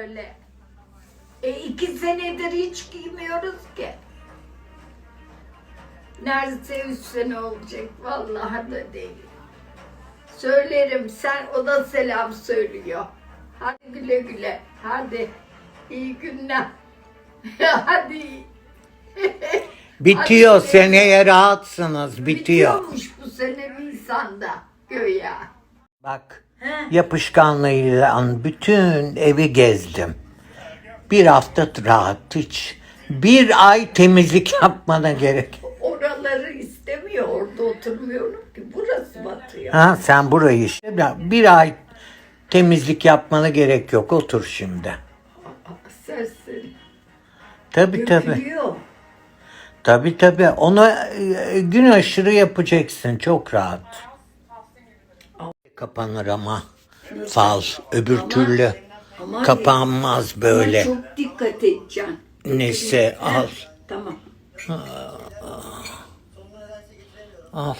öyle. E iki senedir hiç giymiyoruz ki. Neredeyse üç sene olacak. Vallahi da değil. Söylerim sen o da selam söylüyor. Hadi güle güle. Hadi. İyi günler. Hadi. Bitiyor Hadi. seneye rahatsınız bitiyor. Bitiyormuş bu sene Nisan'da göya. Bak He. yapışkanlığıyla bütün evi gezdim. Bir hafta rahat hiç. Bir ay temizlik yapmana gerek. Oraları istemiyor. Orada oturmuyorum ki. Burası batıyor. Ha sen burayı işte bir ay temizlik yapmana gerek yok. Otur şimdi. Serseri. Tabi tabi. Dökülüyor. Tabi tabi. Onu e, gün aşırı yapacaksın. Çok rahat. Kapanır ama fal. Öbür türlü kapanmaz böyle. Çok dikkat edeceksin. Neyse al. Tamam. Al.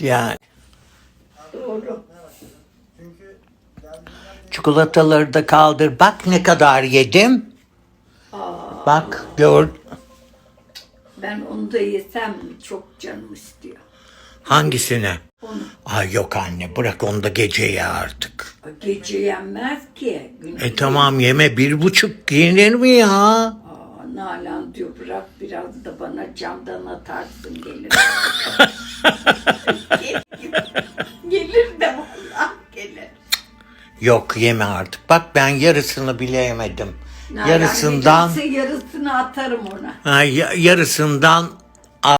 Yani Doğru. çikolataları da kaldır. Bak ne kadar yedim. Bak gör. Ben onu da yesem? Çok canım istiyor. Hangisini? Onu. Ay yok anne bırak onu da gece ye artık. Gece yenmez ki. Gündüz E tamam yeme bir buçuk yenir mi ya? Aa, Nalan diyor bırak biraz da bana camdan atarsın gelir. gelir de vallahi gelir. Yok yeme artık. Bak ben yarısını bile yemedim. Nalan Yarısından gelirse yarısını atarım ona. ha, ya- yarısından